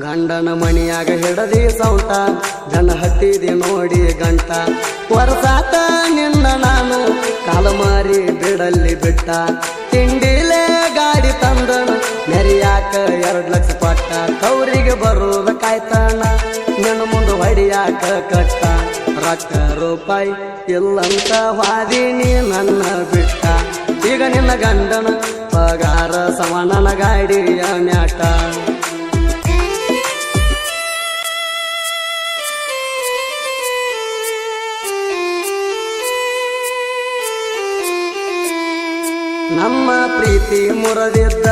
ಗಂಡನ ಮಣಿಯಾಗ ಹಿಡದಿ ಸೌಟ ಜನ ಹತ್ತಿದೆ ನೋಡಿ ಗಂಟ. ಹೊರಸಾತ ನಿನ್ನ ನಾನು, ಕಾಲ ಮಾರಿ ಬಿಡಲ್ಲಿ ಬಿಟ್ಟ. ತಿಂಡಿಲೇ ಗಾಡಿ ತಂದನು ನೆರೆಯಾಕ ಎರಡು ಲಕ್ಷ ಪಟ್ಟ ತವರಿಗೆ ಬರೋದ ಕಾಯ್ತಾನ ನಿನ್ನ ಮುಂದೆ ಹೊಡಿಯಾಕ ಕಟ್ಟ. ರೊಕ್ಕ ರೂಪಾಯಿ ಇಲ್ಲಂತ ವಾದಿನಿ ನನ್ನ ಬಿಟ್ಟ. ಈಗ ನಿನ್ನ ಗಂಡನ ಪಗಾರ ಸಮಾನನ ಗಾಡಿಯ ಮ್ಯಾಟ. ನಮ್ಮ ಪ್ರೀತಿ ಮುರದಿದ್ದ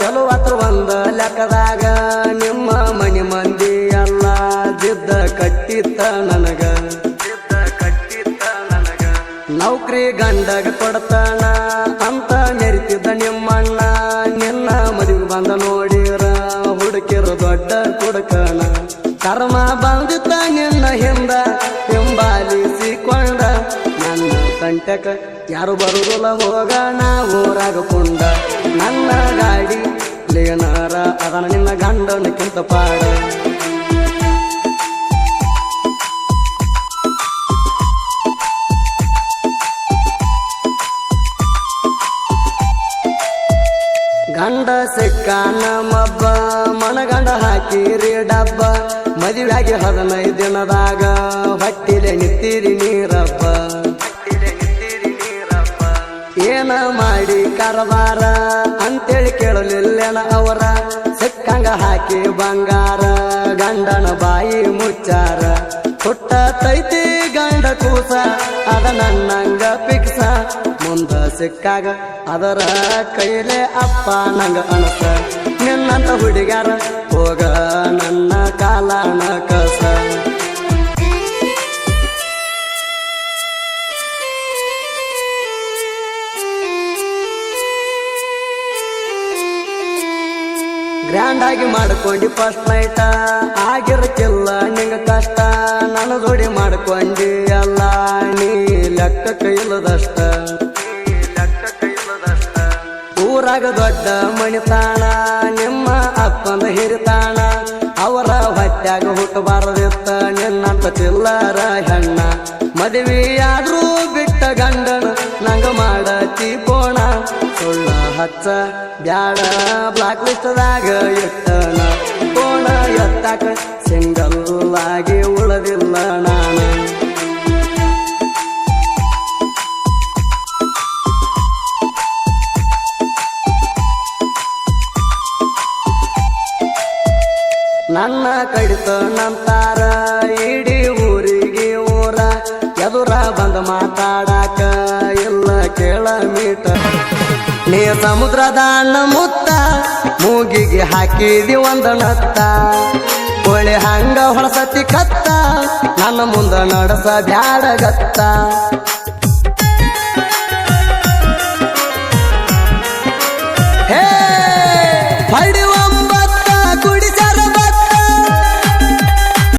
ಚಲೋ ಹತ್ರ ಒಂದ ಲೆಕ್ಕದಾಗ. ನಿಮ್ಮ ಮನಿ ಮಂದಿ ಎಲ್ಲ ಜಿದ್ದ ಕಟ್ಟಿತ್ತ ನನಗ. ನೌಕರಿ ಗಂಡಗ ಕೊಡ್ತಾನ ಅಂತ ಮೆರಿತಿದ್ದ ನಿಮ್ಮಣ್ಣ. ನಿನ್ನ ಮದುವೆ ಬಂದ ನೋಡಿರ ಹುಡುಕಿರು ದೊಡ್ಡ ಕುಡುಕನ. ಕರ್ಮ ಕಂಟಕ ಯಾರು ಬರುದಿಲ್ಲ ಹೋಗೋಣ ಊರಾಗ ಕುಂಡ ನನ್ನ ಗಾಡಿ, ಲೇನಾರ, ಅದನ ನಿನ್ನ ಗಂಡನಕ್ಕಿಂತ ಪಾಡ. ಗಂಡ ಸಿಕ್ಕ ನಮ್ಮಬ್ಬ ಮನಗಂಡ ಹಾಕಿರಿ ಡಬ್ಬ. ಮದುವೆಯಾಗಿ ಹದಿನೈದು ದಿನದಾಗ ಹೊಟ್ಟಿಲೆ ನಿತ್ತಿರಿ ನೀರಬ್ಬ. ಏನ ಮಾಡಿ ಕರಬಾರ ಅಂತೇಳಿ ಕೇಳಲಿಲ್ಲೇನ ಅವರ? ಸಿಕ್ಕಂಗ ಹಾಕಿ ಬಂಗಾರ, ಗಂಡನ ಬಾಯಿ ಮುಚ್ಚಾರ. ಹುಟ್ಟ ತೈತಿ ಗಂಡ ಕೂಸ, ಅದ ನನ್ನಂಗ ಪಿಕ್ಸ ಮುಂದ ಸಿಕ್ಕಾಗ ಅದರ ಕೈಲೆ ಅಪ್ಪ ನಂಗ ಅನಸ. ನಿನ್ನಂತ ಹುಡುಗಾರ ಹೋಗ ನನ್ನ ಕಾಲನ ಗ್ರ್ಯಾಂಡ್ ಆಗಿ ಮಾಡ್ಕೊಂಡಿ ಫಸ್ಟ್ ನೈಟ ಆಗಿರಕ್ಕಿಲ್ಲ ನಿಂಗ ಕಷ್ಟ. ನನ್ನ ಜೋಡಿ ಮಾಡ್ಕೊಂಡಿ ಎಲ್ಲ ನೀ ಲೆಕ್ಕ ಕೈಲದಷ್ಟ ಊರಾಗ ದೊಡ್ಡ ಮಣಿತಾಣ, ನಿಮ್ಮ ಅಪ್ಪನ ಹಿರಿತಾಣ. ಅವರ ಹೊಟ್ಯಾಗ ಹುಟ್ಟಬಾರದಿತ್ತ, ನಿನ್ನಂತ ಚಿಲ್ಲರ ಹೆಣ್ಣ. ಮದುವೆಯಾದ್ರೂ ಬಿಟ್ಟ ಗಂಡನ ನಂಗ ಮಾಡ ಚೀಪೋಣ ಸುಳ್ಳ ಹಚ್ಚ ಬ್ಯಾಡ. ಬ್ಲಾಕ್ ಲಿಸ್ಟ್ದಾಗ ಇಟ್ಟನ ಕೋಣ ಎತ್ತಾಕ ಸಿಂಗಲ್ ಆಗಿ ಉಳದಿಲ್ಲ ನಾನು. ನನ್ನ ಕಡಿತ ನಂತಾರ, ಇಡೀ ಊರಿಗೆ ಊರ ಎದುರ ಬಂದ ಮಾತಾಡಾಕ ಇಲ್ಲ ಕೇಳ ಮೀಟ. ನೀ ಸಮುದ್ರದ ಅಣ್ಣ ಮುತ್ತ ಮೂಗಿಗೆ ಹಾಕಿದಿ ಒಂದ ನತ್ತ. ಕೋಳಿ ಹಂಗ ಹೊಳಸತಿ ಕತ್ತ, ನನ್ನ ಮುಂದ ನಡಸ ಬ್ಯಾಡಗತ್ತ ಹೇ ಹೇ